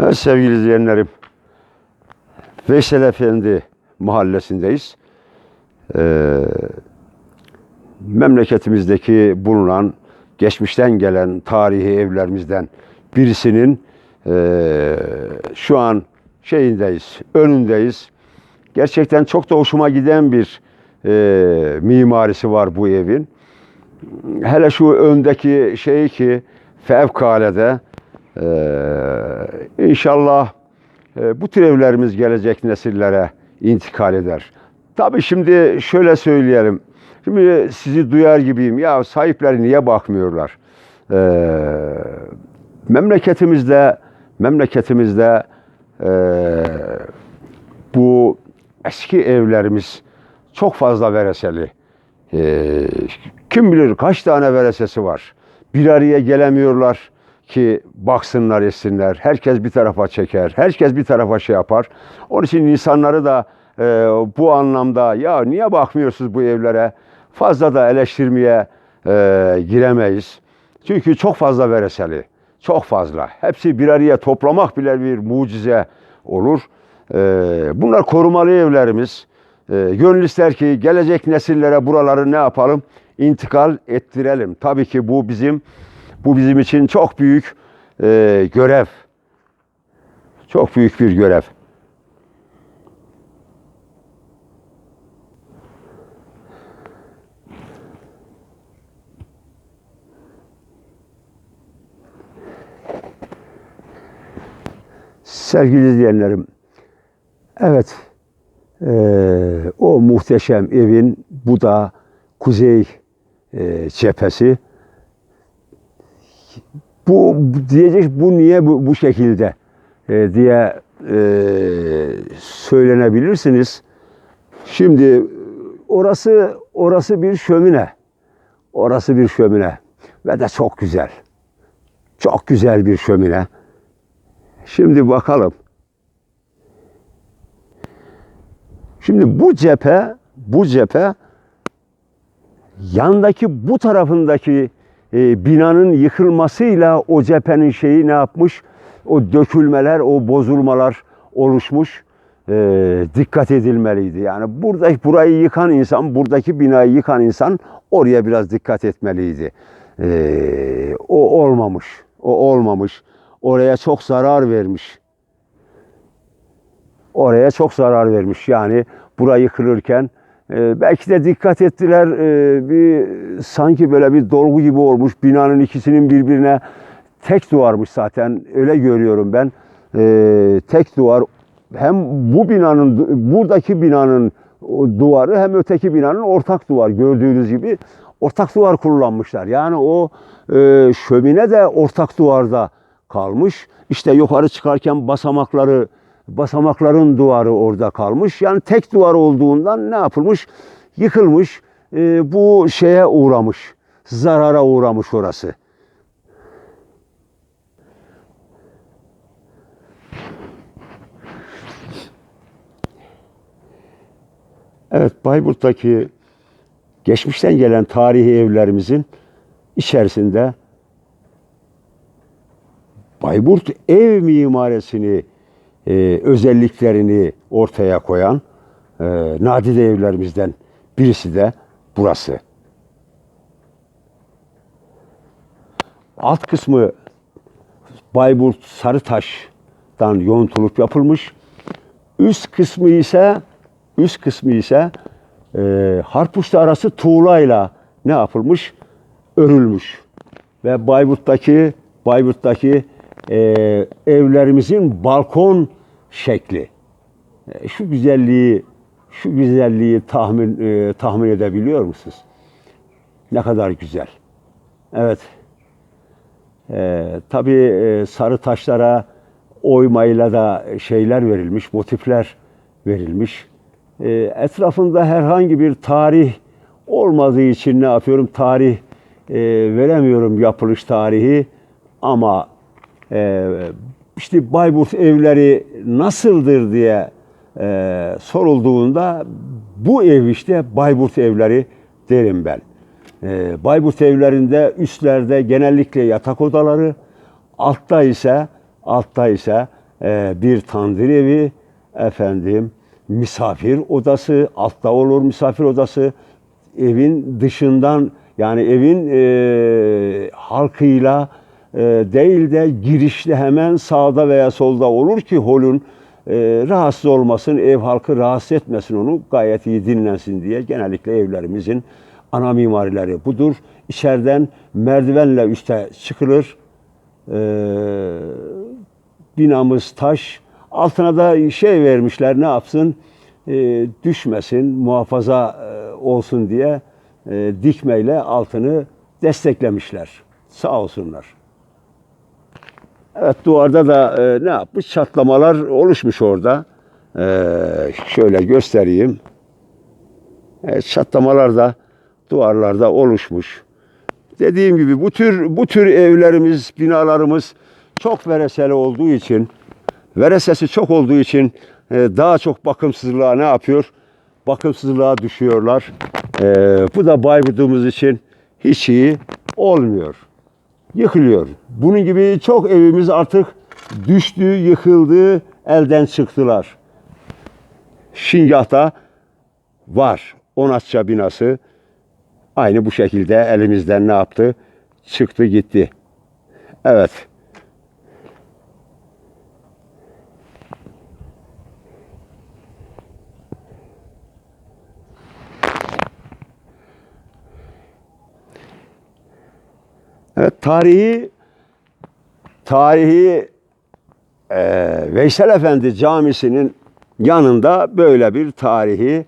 Evet sevgili izleyenlerim. Veysel Efendi mahallesindeyiz. Ee, memleketimizdeki bulunan, geçmişten gelen tarihi evlerimizden birisinin ee, şu an şeyindeyiz, önündeyiz. Gerçekten çok da hoşuma giden bir ee, mimarisi var bu evin. Hele şu öndeki şey ki fevkalade ee, inşallah e, bu tür evlerimiz gelecek nesillere intikal eder. Tabii şimdi şöyle söyleyelim. Şimdi sizi duyar gibiyim. Ya sahipleri niye bakmıyorlar? Ee, memleketimizde memleketimizde ee, bu eski evlerimiz çok fazla vereseli. Ee, kim bilir kaç tane veresesi var. Bir araya gelemiyorlar ki baksınlar etsinler. Herkes bir tarafa çeker. Herkes bir tarafa şey yapar. Onun için insanları da e, bu anlamda ya niye bakmıyorsunuz bu evlere? Fazla da eleştirmeye e, giremeyiz. Çünkü çok fazla vereseli. Çok fazla. Hepsi bir araya toplamak bile bir mucize olur. E, bunlar korumalı evlerimiz. E, gönül ister ki gelecek nesillere buraları ne yapalım? İntikal ettirelim. Tabii ki bu bizim bu bizim için çok büyük e, görev. Çok büyük bir görev. Sevgili izleyenlerim, evet, eee, o muhteşem evin bu da kuzey eee, cephesi. Bu diyecek bu niye bu, bu şekilde eee, diye eee, söylenebilirsiniz. Şimdi orası orası bir şömine. Orası bir şömine ve de çok güzel. Çok güzel bir şömine. Şimdi bakalım. Şimdi bu cephe, bu cephe yandaki bu tarafındaki e, binanın yıkılmasıyla o cephenin şeyi ne yapmış? O dökülmeler, o bozulmalar oluşmuş. E, dikkat edilmeliydi. Yani burada burayı yıkan insan, buradaki binayı yıkan insan oraya biraz dikkat etmeliydi. E, o olmamış. O olmamış. Oraya çok zarar vermiş oraya çok zarar vermiş. Yani burayı yıkılırken e, belki de dikkat ettiler e, bir sanki böyle bir dolgu gibi olmuş binanın ikisinin birbirine tek duvarmış zaten öyle görüyorum ben E, tek duvar hem bu binanın buradaki binanın duvarı hem öteki binanın ortak duvar gördüğünüz gibi ortak duvar kullanmışlar. Yani o şömine de ortak duvarda kalmış. İşte yukarı çıkarken basamakları basamakların duvarı orada kalmış. Yani tek duvar olduğundan ne yapılmış? Yıkılmış. e, bu şeye uğramış. Zarara uğramış orası. Evet Bayburt'taki geçmişten gelen tarihi evlerimizin içerisinde Bayburt ev mimarisini e, özelliklerini ortaya koyan e, nadide evlerimizden birisi de burası. Alt kısmı Bayburt Sarıtaş'tan yontulup yapılmış. Üst kısmı ise üst kısmı ise e, harpuşla arası tuğlayla ne yapılmış? Örülmüş. Ve Bayburt'taki Bayburt'taki e, evlerimizin balkon şekli. E, şu güzelliği şu güzelliği tahmin e, tahmin edebiliyor musunuz? Ne kadar güzel. Evet. E, tabii e, sarı taşlara oymayla da şeyler verilmiş, motifler verilmiş. E, etrafında herhangi bir tarih olmadığı için ne yapıyorum? Tarih e, veremiyorum yapılış tarihi ama e, işte Bayburt evleri nasıldır diye e, sorulduğunda bu ev işte Bayburt evleri derim ben. E, Bayburt evlerinde üstlerde genellikle yatak odaları, altta ise altta ise e, bir tandır evi, efendim misafir odası, altta olur misafir odası, evin dışından yani evin e, halkıyla değil de girişte hemen sağda veya solda olur ki holün e, rahatsız olmasın, ev halkı rahatsız etmesin onu gayet iyi dinlensin diye genellikle evlerimizin ana mimarileri budur. İçeriden merdivenle üste çıkılır. E, binamız taş. Altına da şey vermişler ne yapsın? E, düşmesin, muhafaza e, olsun diye e, dikmeyle altını desteklemişler. Sağ olsunlar. Evet duvarda da e, ne yapmış? Çatlamalar oluşmuş orada. E, şöyle göstereyim. Evet, çatlamalar da duvarlarda oluşmuş. Dediğim gibi bu tür bu tür evlerimiz, binalarımız çok vereseli olduğu için, veresesi çok olduğu için e, daha çok bakımsızlığa ne yapıyor? Bakımsızlığa düşüyorlar. E, bu da Bayburt'umuz için hiç iyi olmuyor. Yıkılıyor. Bunun gibi çok evimiz artık düştü, yıkıldı, elden çıktılar. Şingah'ta var. Onatça binası aynı bu şekilde elimizden ne yaptı? Çıktı gitti. Evet. Evet, tarihi tarihi eee, Veysel Efendi Camisi'nin yanında böyle bir tarihi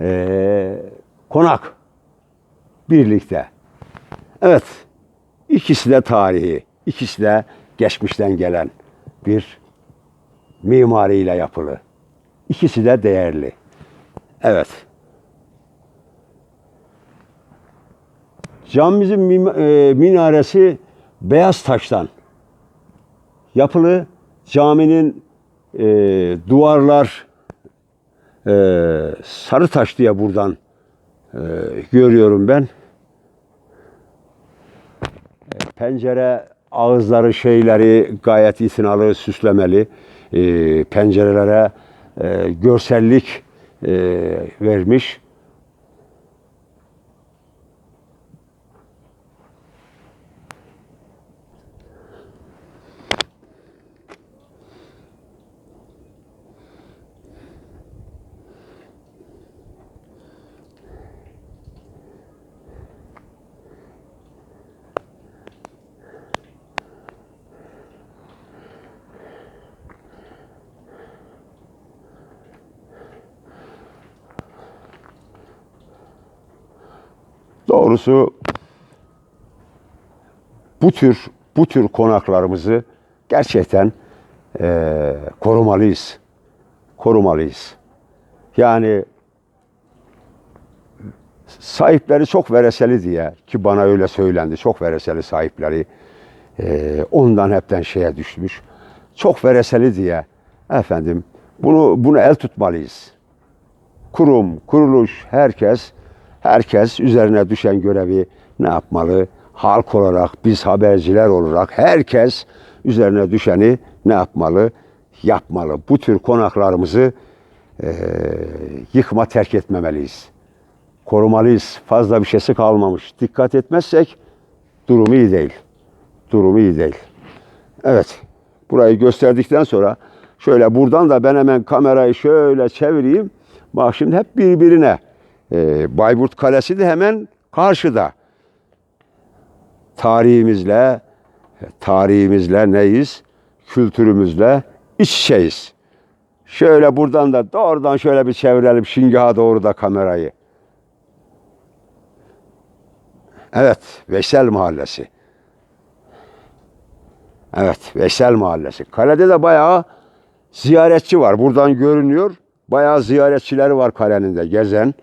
eee, konak birlikte. Evet, ikisi de tarihi, ikisi de geçmişten gelen bir mimariyle yapılı. İkisi de değerli. Evet. Camimizin mim- e, minaresi beyaz taştan yapılı. Caminin e, duvarlar e, sarı taş diye buradan e, görüyorum ben. E, Pencere ağızları şeyleri gayet itinalı, süslemeli. E, pencerelere e, görsellik e, vermiş. Doğrusu bu tür bu tür konaklarımızı gerçekten eee, korumalıyız. Korumalıyız. Yani sahipleri çok vereseli diye ki bana öyle söylendi. Çok vereseli sahipleri. eee, ondan hepten şeye düşmüş. Çok vereseli diye efendim bunu bunu el tutmalıyız kurum, kuruluş, herkes herkes üzerine düşen görevi ne yapmalı? Halk olarak, biz haberciler olarak herkes üzerine düşeni ne yapmalı? Yapmalı. Bu tür konaklarımızı eee, yıkma terk etmemeliyiz. Korumalıyız. Fazla bir şeysi kalmamış. Dikkat etmezsek durumu iyi değil. Durumu iyi değil. Evet. Burayı gösterdikten sonra şöyle buradan da ben hemen kamerayı şöyle çevireyim. Bak şimdi hep birbirine. Ee, Bayburt Kalesi de hemen karşıda. Tarihimizle, tarihimizle neyiz? Kültürümüzle iç içeyiz. Şöyle buradan da doğrudan şöyle bir çevirelim Şingah'a doğru da kamerayı. Evet, Veysel Mahallesi. Evet, Veysel Mahallesi. Kalede de bayağı ziyaretçi var. Buradan görünüyor. Bayağı ziyaretçileri var kalenin de gezen.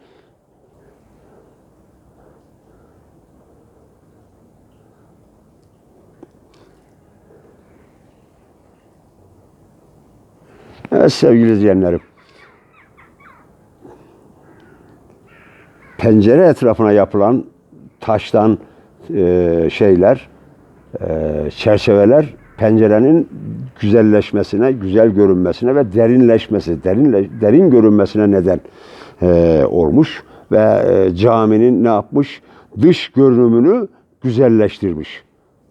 Evet sevgili izleyenlerim. Pencere etrafına yapılan taştan e, şeyler, e, çerçeveler pencerenin güzelleşmesine, güzel görünmesine ve derinleşmesi, derinle, derin görünmesine neden e, olmuş ve e, caminin ne yapmış? Dış görünümünü güzelleştirmiş.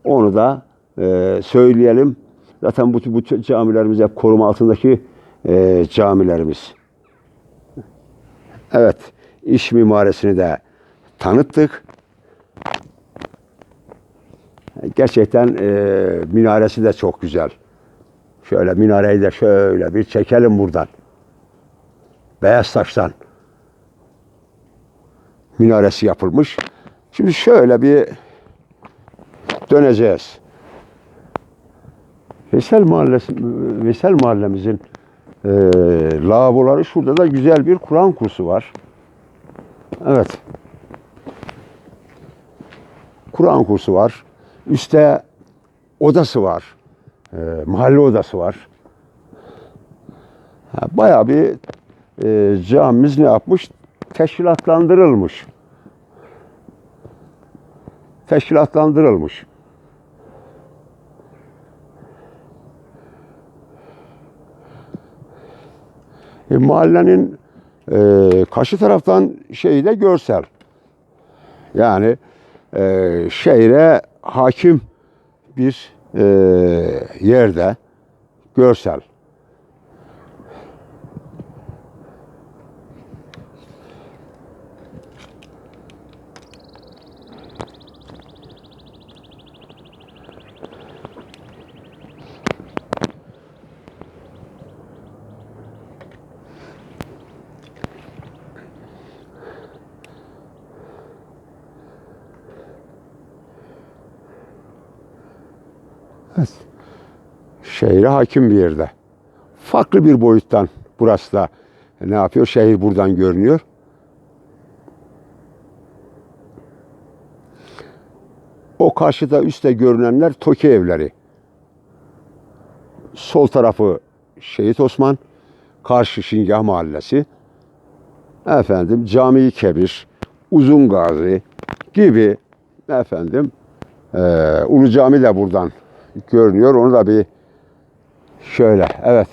Onu da e, söyleyelim. Zaten bu, bu camilerimiz hep koruma altındaki e, camilerimiz. Evet, iş mimarisini de tanıttık. Gerçekten e, minaresi de çok güzel. Şöyle minareyi de şöyle bir çekelim buradan. Beyaz taştan minaresi yapılmış. Şimdi şöyle bir döneceğiz. Vesel Mahallesi, Vesel Mahallemizin e, lavaboları şurada da güzel bir Kur'an kursu var. Evet. Kur'an kursu var. Üste odası var. E, mahalle odası var. Ha, bayağı bir e, camimiz ne yapmış? Teşkilatlandırılmış. Teşkilatlandırılmış. E, mahallenin e, karşı taraftan şeyi de görsel. Yani e, şehre hakim bir e, yerde görsel. Evet. Şehre hakim bir yerde. Farklı bir boyuttan burası da ne yapıyor? Şehir buradan görünüyor. O karşıda üstte görünenler Toki evleri. Sol tarafı Şehit Osman, karşı Şingah Mahallesi. Efendim Cami-i Kebir, Uzun Gazi gibi efendim eee Ulu Cami de buradan görünüyor. Onu da bir şöyle evet.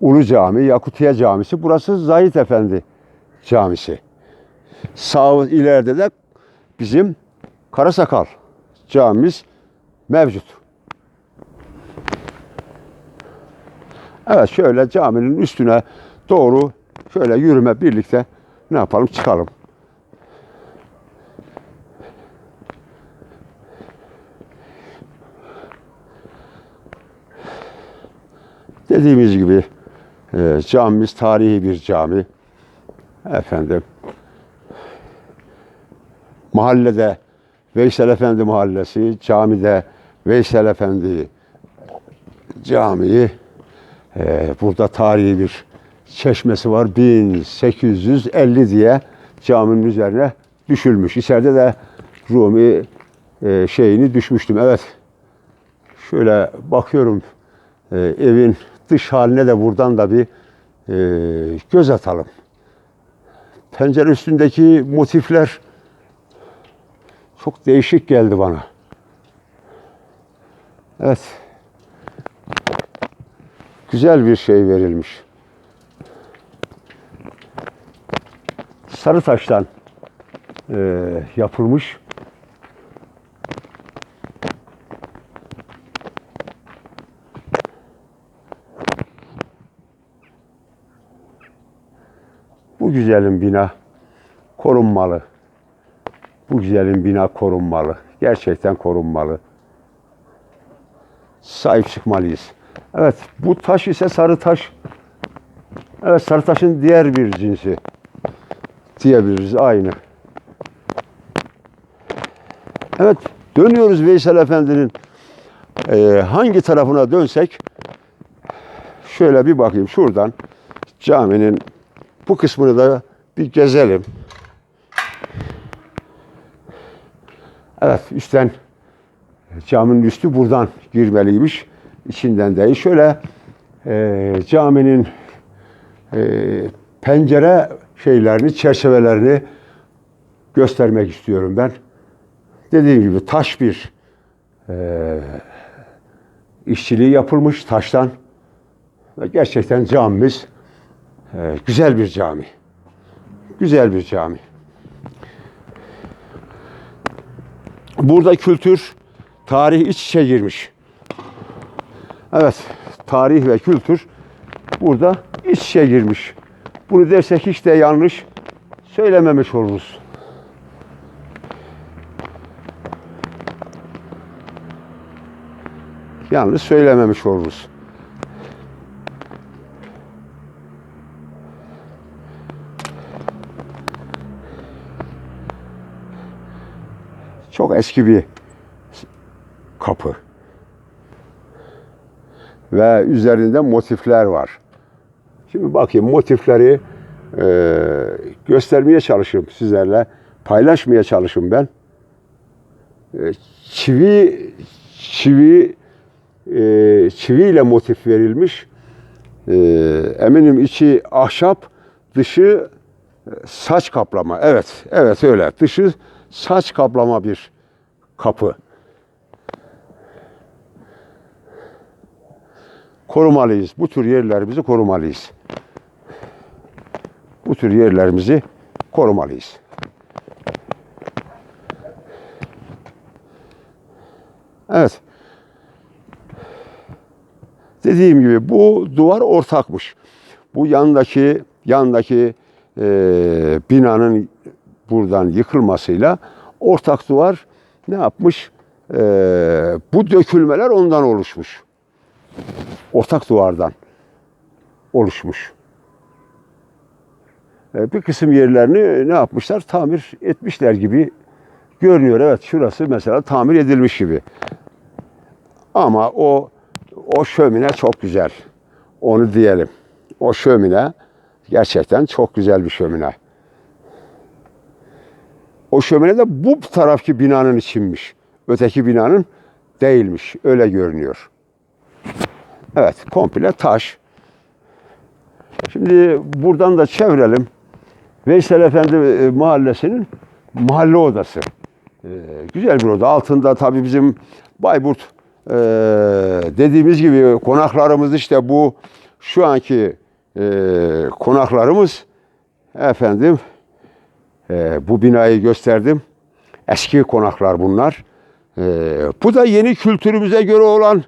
Ulu Cami, Yakutiye Camisi. Burası Zahit Efendi Camisi. Sağ ileride de bizim Karasakal camimiz mevcut. Evet şöyle caminin üstüne doğru şöyle yürüme birlikte ne yapalım çıkalım. Dediğimiz gibi e, camimiz tarihi bir cami. Efendim mahallede Veysel Efendi Mahallesi, camide Veysel Efendi Camii. e, burada tarihi bir çeşmesi var. 1850 diye caminin üzerine düşülmüş. İçeride de Rumi e, şeyini düşmüştüm. Evet. Şöyle bakıyorum e, evin dış haline de buradan da bir e, göz atalım. Pencere üstündeki motifler çok değişik geldi bana. Evet. Güzel bir şey verilmiş. Sarı taştan e, yapılmış. Bu güzelim bina korunmalı. Bu güzelim bina korunmalı. Gerçekten korunmalı. Sahip çıkmalıyız. Evet, bu taş ise sarı taş. Evet, sarı taşın diğer bir cinsi diyebiliriz aynı. Evet, dönüyoruz Veysel Efendi'nin eee, hangi tarafına dönsek şöyle bir bakayım şuradan caminin bu kısmını da bir gezelim. Evet, üstten caminin üstü buradan girmeliymiş. İçinden değil. Şöyle e, caminin e, pencere şeylerini, çerçevelerini göstermek istiyorum ben. Dediğim gibi taş bir e, işçiliği yapılmış taştan. Gerçekten camimiz e, güzel bir cami. Güzel bir cami. Burada kültür, tarih iç içe girmiş. Evet, tarih ve kültür burada iç içe girmiş. Bunu dersek hiç de yanlış söylememiş oluruz. Yanlış söylememiş oluruz. Çok eski bir kapı. Ve üzerinde motifler var. Şimdi bakayım motifleri e, göstermeye çalışayım sizlerle. Paylaşmaya çalışayım ben. E, çivi çivi e, çiviyle motif verilmiş. E, eminim içi ahşap, dışı e, saç kaplama. Evet, evet öyle. Dışı saç kaplama bir kapı. Korumalıyız. Bu tür yerlerimizi korumalıyız. Bu tür yerlerimizi korumalıyız. Evet. Dediğim gibi bu duvar ortakmış. Bu yandaki yandaki e, binanın buradan yıkılmasıyla ortak duvar ne yapmış? E, bu dökülmeler ondan oluşmuş. Ortak duvardan oluşmuş. E, bir kısım yerlerini ne yapmışlar? Tamir etmişler gibi görünüyor. Evet şurası mesela tamir edilmiş gibi. Ama o o şömine çok güzel. Onu diyelim. O şömine gerçekten çok güzel bir şömine. O şömine de bu tarafki binanın içinmiş. Öteki binanın değilmiş. Öyle görünüyor. Evet, komple taş. Şimdi buradan da çevirelim. Veysel Efendi e, Mahallesi'nin mahalle odası. Ee, güzel bir oda. Altında tabii bizim Bayburt e, dediğimiz gibi konaklarımız işte bu şu anki e, konaklarımız efendim e, bu binayı gösterdim. Eski konaklar bunlar. E, bu da yeni kültürümüze göre olan